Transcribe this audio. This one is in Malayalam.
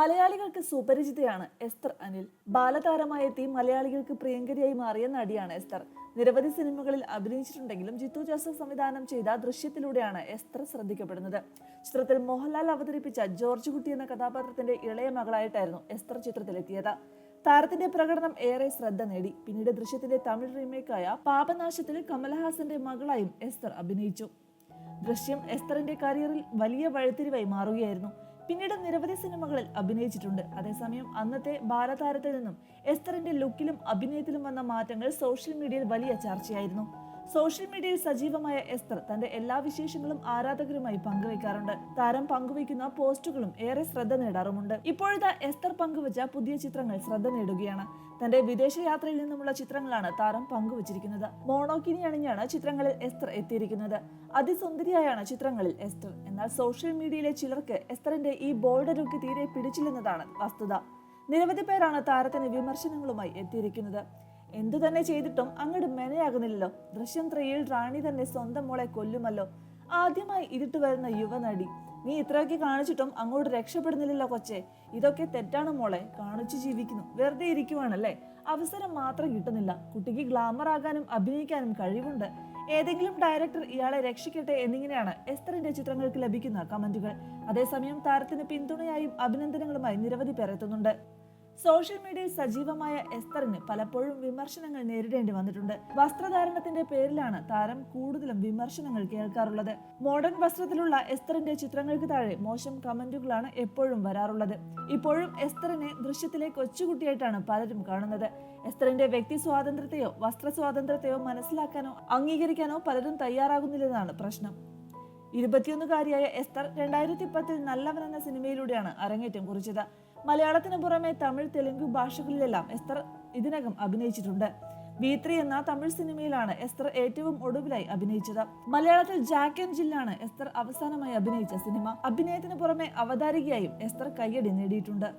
മലയാളികൾക്ക് സുപരിചിതയാണ് എസ്തർ അനിൽ. ബാലതാരമായ എത്തി മലയാളികൾക്ക് പ്രിയങ്കരിയായി മാറിയ നടിയാണ് എസ്തർ. നിരവധി സിനിമകളിൽ അഭിനയിച്ചിട്ടുണ്ടെങ്കിലും ജിത്തു ജോസഫ് സംവിധാനം ചെയ്ത ദൃശ്യത്തിലൂടെയാണ് എസ്തർ ശ്രദ്ധിക്കപ്പെടുന്നത്. ചിത്രത്തിൽ മോഹൻലാൽ അവതരിപ്പിച്ച ജോർജ് കുട്ടി എന്ന കഥാപാത്രത്തിന്റെ ഇളയ മകളായിട്ടായിരുന്നു എസ്തർ ചിത്രത്തിലെത്തിയത്. താരത്തിന്റെ പ്രകടനം ഏറെ ശ്രദ്ധ നേടി. പിന്നീട് ദൃശ്യത്തിന്റെ തമിഴ് റീമേക്കായ പാപനാശത്തിൽ കമൽഹാസന്റെ മകളായും എസ്തർ അഭിനയിച്ചു. ദൃശ്യം എസ്തറിന്റെ കരിയറിൽ വലിയ വഴിത്തിരിവായി മാറുകയായിരുന്നു. പിന്നീട് നിരവധി സിനിമകളിൽ അഭിനയിച്ചിട്ടുണ്ട്. അതേസമയം അന്നത്തെ ബാലതാരത്തിൽ നിന്നും എസ്തറിന്റെ ലുക്കിലും അഭിനയത്തിലും വന്ന മാറ്റങ്ങൾ സോഷ്യൽ മീഡിയയിൽ വലിയ ചർച്ചയായിരുന്നു. സോഷ്യൽ മീഡിയയിൽ സജീവമായ എസ്തർ തന്റെ എല്ലാ വിശേഷങ്ങളും ആരാധകരുമായി പങ്കുവയ്ക്കാറുണ്ട്. താരം പങ്കുവയ്ക്കുന്ന പോസ്റ്റുകളും ഏറെ ശ്രദ്ധ നേടാറുമുണ്ട്. ഇപ്പോഴത്തെ എസ്തർ പങ്കുവച്ച പുതിയ ചിത്രങ്ങൾ ശ്രദ്ധ നേടുകയാണ്. തന്റെ വിദേശ യാത്രയിൽ നിന്നുമുള്ള ചിത്രങ്ങളാണ് താരം പങ്കുവച്ചിരിക്കുന്നത്. മോണോക്കിനി അണിഞ്ഞാണ് ചിത്രങ്ങളിൽ എസ്തർ എത്തിയിരിക്കുന്നത്. അതിസുന്ദരിയായാണ് ചിത്രങ്ങളിൽ എസ്തർ. എന്നാൽ സോഷ്യൽ മീഡിയയിലെ ചിലർക്ക് എസ്തറിന്റെ ഈ ബോൾഡ് ലുക്ക് തീരെ പിടിച്ചില്ലെന്നതാണ് വസ്തുത. നിരവധി പേരാണ് താരത്തിന് വിമർശനങ്ങളുമായി എത്തിയിരിക്കുന്നത്. എന്തു തന്നെ ചെയ്തിട്ടും അങ്ങോട്ട് മെനയാകുന്നില്ലല്ലോ. ദൃശ്യം ത്രീയിൽ റാണി തന്നെ സ്വന്തം മോളെ കൊല്ലുമല്ലോ. ആദ്യമായി ഇതിട്ട് വരുന്ന യുവനടി. നീ ഇത്രയൊക്കെ കാണിച്ചിട്ടും അങ്ങോട്ട് രക്ഷപ്പെടുന്നില്ലല്ലോ കൊച്ചെ. ഇതൊക്കെ തെറ്റാണ് മോളെ. കാണിച്ചു ജീവിക്കുന്നു. വെറുതെ ഇരിക്കുവാണല്ലേ? അവസരം മാത്രം കിട്ടുന്നില്ല. കുട്ടിക്ക് ഗ്ലാമർ ആകാനും അഭിനയിക്കാനും കഴിവുണ്ട്. ഏതെങ്കിലും ഡയറക്ടർ ഇയാളെ രക്ഷിക്കട്ടെ എന്നിങ്ങനെയാണ് എസ്തറിന്റെ ചിത്രങ്ങൾക്ക് ലഭിക്കുന്ന കമന്റുകൾ. അതേസമയം താരത്തിന് പിന്തുണയായും അഭിനന്ദനങ്ങളുമായി നിരവധി പേർ എത്തുന്നുണ്ട്. സോഷ്യൽ മീഡിയയിൽ സജീവമായ എസ്തറിന് പലപ്പോഴും വിമർശനങ്ങൾ നേരിടേണ്ടി വന്നിട്ടുണ്ട്. വസ്ത്രധാരണത്തിന്റെ പേരിലാണ് താരം കൂടുതലും വിമർശനങ്ങൾ കേൾക്കാറുള്ളത്. മോഡേൺ വസ്ത്രത്തിലുള്ള എസ്തറിന്റെ ചിത്രങ്ങൾക്ക് താഴെ മോശം കമന്റുകളാണ് എപ്പോഴും വരാറുള്ളത്. ഇപ്പോഴും എസ്തറിനെ ദൃശ്യത്തിലെ കൊച്ചുകുട്ടിയായിട്ടാണ് പലരും കാണുന്നത്. എസ്തറിന്റെ വ്യക്തി സ്വാതന്ത്ര്യത്തെയോ വസ്ത്ര സ്വാതന്ത്ര്യത്തെയോ മനസ്സിലാക്കാനോ അംഗീകരിക്കാനോ പലരും തയ്യാറാകുന്നില്ലെന്നാണ് പ്രശ്നം. ഇരുപത്തിയൊന്നുകാരിയായ എസ്തർ രണ്ടായിരത്തി പത്തിൽ നല്ലവൻ എന്ന സിനിമയിലൂടെയാണ് അരങ്ങേറ്റം കുറിച്ചത്. മലയാളത്തിന് പുറമെ തമിഴ് തെലുങ്ക് ഭാഷകളിലെല്ലാം എസ്തർ ഇതിനകം അഭിനയിച്ചിട്ടുണ്ട്. വി ത്രീ എന്ന തമിഴ് സിനിമയിലാണ് എസ്തർ ഏറ്റവും ഒടുവിലായി അഭിനയിച്ചത്. മലയാളത്തിൽ ജാക്ക് ആൻഡ് ജില്ലാണ് എസ്തർ അവസാനമായി അഭിനയിച്ച സിനിമ. അഭിനയത്തിന് പുറമെ അവതാരികയായും എസ്തർ കയ്യടി നേടിയിട്ടുണ്ട്.